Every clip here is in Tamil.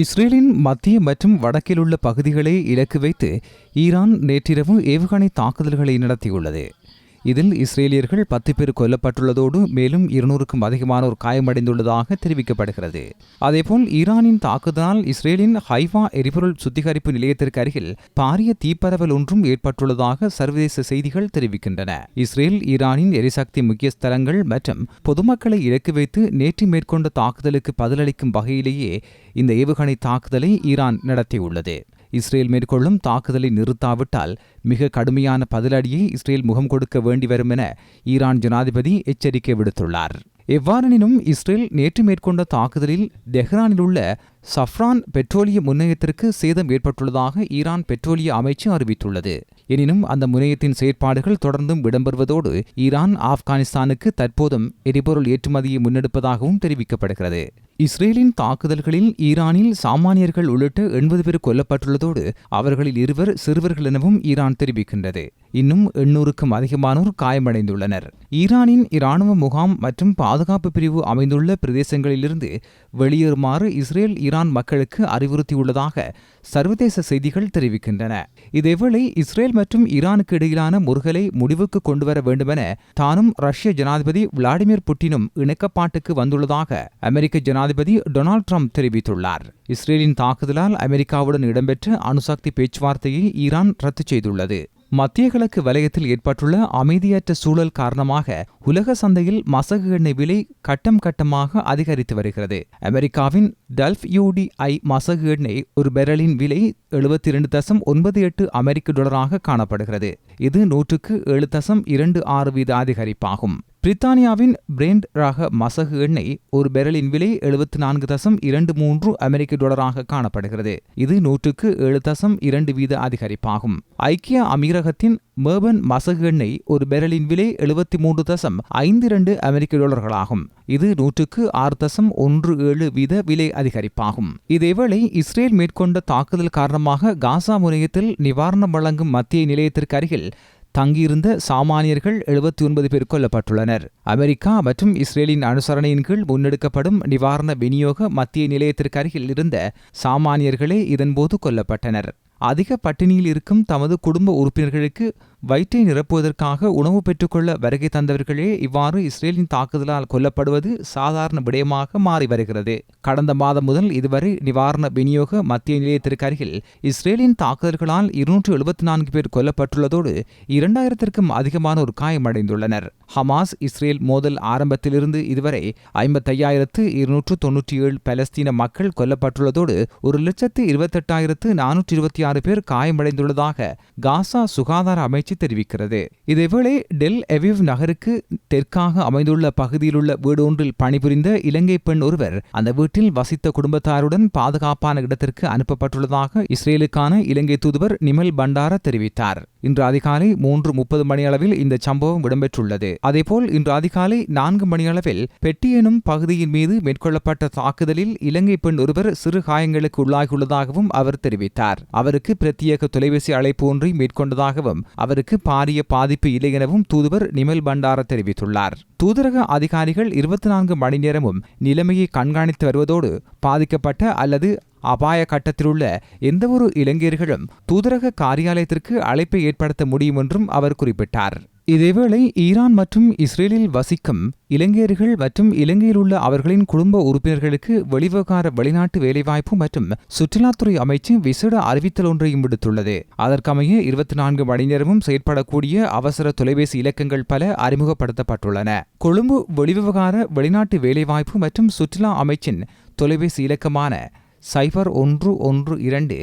இஸ்ரேலின் மத்திய மற்றும் வடக்கில் உள்ள பகுதிகளை இலக்கு வைத்து ஈரான் நேற்றிரவு ஏவுகணை தாக்குதல்களை நடத்தியுள்ளது. இதில் இஸ்ரேலியர்கள் பத்து பேர் கொல்லப்பட்டுள்ளதோடு மேலும் இருநூறுக்கும் அதிகமானோர் காயமடைந்துள்ளதாக தெரிவிக்கப்படுகிறது. அதேபோல் ஈரானின் தாக்குதலால் இஸ்ரேலின் ஹைவா எரிபொருள் சுத்திகரிப்பு நிலையத்திற்கு அருகில் பாரிய தீப்பரவல் ஒன்றும் ஏற்பட்டுள்ளதாக சர்வதேச செய்திகள் தெரிவிக்கின்றன. இஸ்ரேல் ஈரானின் எரிசக்தி முக்கிய ஸ்தலங்கள் மற்றும் பொதுமக்களை இலக்கு வைத்து நேற்று மேற்கொண்ட தாக்குதலுக்கு பதிலளிக்கும் வகையிலேயே இந்த ஏவுகணை தாக்குதலை ஈரான் நடத்தியுள்ளது. இஸ்ரேல் மேற்கொள்ளும் தாக்குதலை நிறுத்தாவிட்டால் மிக கடுமையான பதிலடியை இஸ்ரேல் முகம் கொடுக்க வேண்டி வரும் என ஈரான் ஜனாதிபதி எச்சரிக்கை விடுத்துள்ளார். எவ்வாறெனினும் இஸ்ரேல் நேற்று மேற்கொண்ட தாக்குதலில் தெஹ்ரானில் உள்ள சஃப்ரான் பெட்ரோலிய முன்னையத்திற்கு சேதம் ஏற்பட்டுள்ளதாக ஈரான் பெட்ரோலிய அமைச்சு அறிவித்துள்ளது. எனினும் அந்த முனையத்தின் செயற்பாடுகள் தொடர்ந்தும் இடம்பெறுவதோடு ஈரான் ஆப்கானிஸ்தானுக்கு தற்போதும் எரிபொருள் ஏற்றுமதியை முன்னெடுப்பதாகவும் தெரிவிக்கப்படுகிறது. இஸ்ரேலின் தாக்குதல்களில் ஈரானில் சாமானியர்கள் உள்ளிட்ட எண்பது பேர் கொல்லப்பட்டுள்ளதோடு அவர்களில் இருவர் சிறுவர்கள் எனவும் ஈரான் தெரிவிக்கின்றது. இன்னும் எண்ணூறுக்கும் அதிகமானோர் காயமடைந்துள்ளனர். ஈரானின் இராணுவ முகாம் மற்றும் பாதுகாப்பு பிரிவு அமைந்துள்ள பிரதேசங்களிலிருந்து வெளியேறுமாறு இஸ்ரேல் ஈரான் மக்களுக்கு அறிவுறுத்தியுள்ளதாக சர்வதேச செய்திகள் தெரிவிக்கின்றன. இதேவேளை இஸ்ரேல் மற்றும் ஈரானுக்கு இடையிலான முருகலை முடிவுக்கு கொண்டுவர வேண்டுமென தானும் ரஷ்ய ஜனாதிபதி விளாடிமிர் புட்டினும் இணக்கப்பாட்டுக்கு வந்துள்ளதாக அமெரிக்க ஜனாதிபதி டொனால்ட் ட்ரம்ப் தெரிவித்துள்ளார். இஸ்ரேலின் தாக்குதலால் அமெரிக்காவுடன் இடம்பெற்ற அணுசக்தி பேச்சுவார்த்தையை ஈரான் ரத்து செய்துள்ளது. மத்திய கிழக்கு வலயத்தில் ஏற்பட்டுள்ள அமைதியற்ற சூழல் காரணமாக உலக சந்தையில் மசகு எண்ணெய் விலை கட்டம் கட்டமாக அதிகரித்து வருகிறது. அமெரிக்காவின் டல்ஃப் யூடிஐ மசகு எண்ணெய் ஒரு பெரலின் விலை எழுபத்தி இரண்டு தசம் ஒன்பது எட்டு அமெரிக்க டாலராக காணப்படுகிறது. இது நூற்றுக்கு ஏழு தசம் இரண்டு ஆறு வீத அதிகரிப்பாகும். பிரித்தானியாவின் பிரேண்ட் ரக மசகு எண்ணெய் ஒரு பெரலின் விலை எழுபத்தி நான்கு தசம் இரண்டு மூன்று அமெரிக்க டாலராக காணப்படுகிறது. இது நூற்றுக்கு ஏழு தசம் இரண்டு வீத அதிகரிப்பாகும். ஐக்கிய அமீரகத்தின் மேர்பன் மசகு எண்ணெய் ஒரு பெரலின் விலை எழுபத்தி மூன்று தசம் ஐந்து இரண்டு அமெரிக்க டாலர்களாகும். இது நூற்றுக்கு ஆறு தசம் ஒன்று ஏழு வீத விலை அதிகரிப்பாகும். இதேவேளை இஸ்ரேல் மேற்கொண்ட தாக்குதல் காரணமாக காசா முனையத்தில் நிவாரணம் வழங்கும் மத்திய நிலையத்திற்கு அருகில் தங்கியிருந்த சாமானியர்கள் எழுபத்தி ஒன்பது பேர் கொல்லப்பட்டுள்ளனர். அமெரிக்கா மற்றும் இஸ்ரேலின் அனுசரணையின் கீழ் முன்னெடுக்கப்படும் நிவாரண விநியோக மத்திய நிலையத்திற்கு அருகில் இருந்த சாமானியர்களே இதன்போது கொல்லப்பட்டனர். அதிக பட்டினியில் இருக்கும் தமது குடும்ப உறுப்பினர்களுக்கு வயிற்றை நிரப்புவதற்காக உணவு பெற்றுக்கொள்ள வருகை தந்தவர்களே இவ்வாறு இஸ்ரேலின் தாக்குதலால் கொல்லப்படுவது சாதாரண விடயமாக மாறி வருகிறது. கடந்த மாதம் முதல் இதுவரை நிவாரண விநியோக மத்திய நிலையத்திற்கு அருகில் இஸ்ரேலின் தாக்குதல்களால் இருநூற்று எழுபத்தி நான்கு பேர் கொல்லப்பட்டுள்ளதோடு இரண்டாயிரத்திற்கும் அதிகமானோர் காயமடைந்துள்ளனர். ஹமாஸ் இஸ்ரேல் மோதல் ஆரம்பத்திலிருந்து இதுவரை ஐம்பத்தையாயிரத்து இருநூற்று தொன்னூற்றி ஏழு பலஸ்தீன மக்கள் கொல்லப்பட்டுள்ளதோடு ஒரு லட்சத்து இருபத்தெட்டாயிரத்து நானூற்றி இருபத்தி ஆறு பேர் காயமடைந்துள்ளதாக காசா சுகாதார அமைச்சர் அமைச்சு தெரிவிக்கிறது. இதேவேளை டெல் எவிவ் நகருக்கு தெற்காக அமைந்துள்ள பகுதியிலுள்ள வீடொன்றில் பணிபுரிந்த இலங்கை பெண் ஒருவர் அந்த வீட்டில் வசித்த குடும்பத்தாருடன் பாதுகாப்பான இடத்திற்கு அனுப்பப்பட்டுள்ளதாக இஸ்ரேலுக்கான இலங்கை தூதுவர் நிமல் பண்டார தெரிவித்தார். இன்று அதிகாலை மூன்று முப்பது மணியளவில் இந்த சம்பவம் இடம்பெற்றுள்ளது. அதேபோல் இன்று அதிகாலை நான்கு மணியளவில் பெட்டி எனும் பகுதியின் மீது மேற்கொள்ளப்பட்ட தாக்குதலில் இலங்கை பெண் ஒருவர் சிறு காயங்களுக்கு உள்ளாகியுள்ளதாகவும் அவர் தெரிவித்தார். அவருக்கு பிரத்யேக தொலைபேசி அழைப்பு ஒன்றை மேற்கொண்டதாகவும் அவருக்கு பாரிய பாதிப்பு இல்லை எனவும் தூதுவர் நிமல் பண்டார தெரிவித்துள்ளார். தூதரக அதிகாரிகள் இருபத்தி நான்கு மணி நேரமும் நிலைமையை கண்காணித்து வருவதோடு பாதிக்கப்பட்ட அல்லது அபாய கட்டத்திலுள்ள எந்தவொரு இளைஞர்களும் தூதரக காரியாலயத்திற்கு அழைப்பை ஏற்படுத்த முடியும் என்றும் அவர் குறிப்பிட்டார். இதேவேளை ஈரான் மற்றும் இஸ்ரேலில் வசிக்கும் இலங்கையர்கள் மற்றும் இலங்கையில் உள்ள அவர்களின் குடும்ப உறுப்பினர்களுக்கு வெளிவகார வெளிநாட்டு வேலைவாய்ப்பு மற்றும் சுற்றுலாத்துறை அமைச்சு விசேட அறிவித்தல் ஒன்றையும் விடுத்துள்ளது. அதற்கமைய இருபத்தி நான்கு மணி நேரமும் செயற்படக்கூடிய அவசர தொலைபேசி இலக்கங்கள் பல அறிமுகப்படுத்தப்பட்டுள்ளன. கொழும்பு வெளிவிவகார வெளிநாட்டு வேலைவாய்ப்பு மற்றும் சுற்றுலா அமைச்சின் தொலைபேசி இலக்கமான சைபர் ஒன்று ஒன்று இரண்டு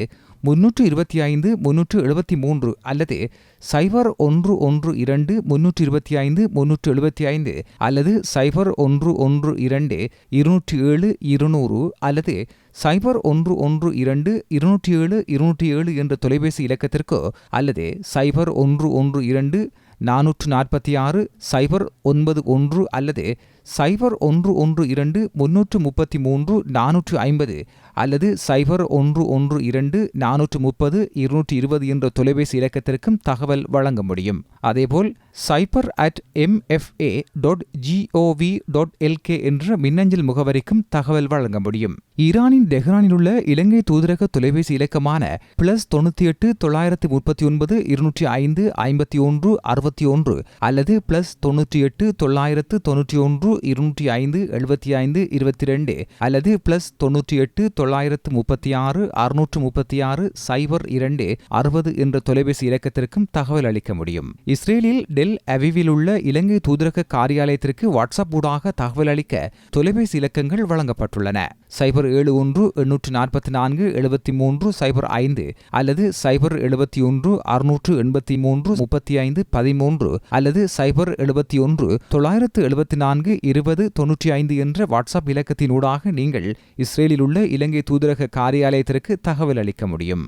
முன்னூற்று இருபத்தி ஐந்து முன்னூற்று எழுபத்தி மூன்று அல்லது சைபர் ஒன்று ஒன்று இரண்டு முன்னூற்று இருபத்தி ஐந்து முன்னூற்று எழுபத்தி ஐந்து அல்லது சைபர் ஒன்று ஒன்று இரண்டு இருநூற்றி ஏழு இருநூறு அல்லது சைபர் ஒன்று ஒன்று இரண்டு இருநூற்றி ஏழு இருநூற்றி ஏழு என்ற தொலைபேசி இலக்கத்திற்கோ அல்லது சைபர் ஒன்று ஒன்று இரண்டு நானூற்று நாற்பத்தி ஆறு சைபர் ஒன்பது ஒன்று அல்லது சைபர் ஒன்று ஒன்று இரண்டு முன்னூற்று முப்பத்தி மூன்று நானூற்று ஐம்பது அல்லது சைபர் ஒன்று ஒன்று இரண்டு நானூற்று முப்பது இருநூற்றி இருபது என்ற தொலைபேசி இலக்கத்திற்கும் தகவல் வழங்க முடியும். அதேபோல் cyber at MFA dot GOV dot LK என்ற மின்னஞ்சல் முகவரிக்கும் தகவல் வழங்க முடியும். ஈரானின் டெஹ்ரானில் உள்ள இலங்கை தூதரக தொலைபேசி இலக்கமான பிளஸ் தொண்ணூற்றி எட்டு தொள்ளாயிரத்தி முப்பத்தி ஒன்பது இருநூற்றி ஐந்து ஐம்பத்தி ஒன்று அறுபத்தி ஒன்று அல்லது பிளஸ் தொண்ணூற்றி எட்டு தொள்ளாயிரத்து தொன்னூற்றி ஒன்று இருநூற்றி ஐந்து எழுபத்தி ஐந்து இருபத்தி ரெண்டு அல்லது பிளஸ் தொன்னூற்றி எட்டு தொள்ளாயிரத்து முப்பத்தி ஆறு அறுநூற்று முப்பத்தி ஆறு சைபர் இரண்டு அறுபது என்ற தொலைபேசி இலக்கத்திற்கும் தகவல் அளிக்க முடியும். இஸ்ரேலில் டெல் அவிவில் உள்ள இலங்கை தூதரக காரியாலயத்திற்கு வாட்ஸ்அப் ஊடாக தகவல் அளிக்க தொலைபேசி இலக்கங்கள் வழங்கப்பட்டுள்ளன. சைபர் ஏழு ஒன்று எண்ணூற்று நாற்பத்தி நான்கு எழுபத்தி மூன்று சைபர் ஐந்து அல்லது சைபர் எழுபத்தி ஒன்று அறுநூற்று எண்பத்தி மூன்று முப்பத்தி ஐந்து பதிமூன்று அல்லது சைபர் எழுபத்தி ஒன்று தொள்ளாயிரத்து எழுபத்தி நான்கு இருபது தொன்னூற்றி ஐந்து என்ற வாட்ஸ்அப் இலக்கத்தினூடாக நீங்கள் இஸ்ரேலில் உள்ள இலங்கை தூதரக காரியாலயத்திற்கு தகவல் அளிக்க முடியும்.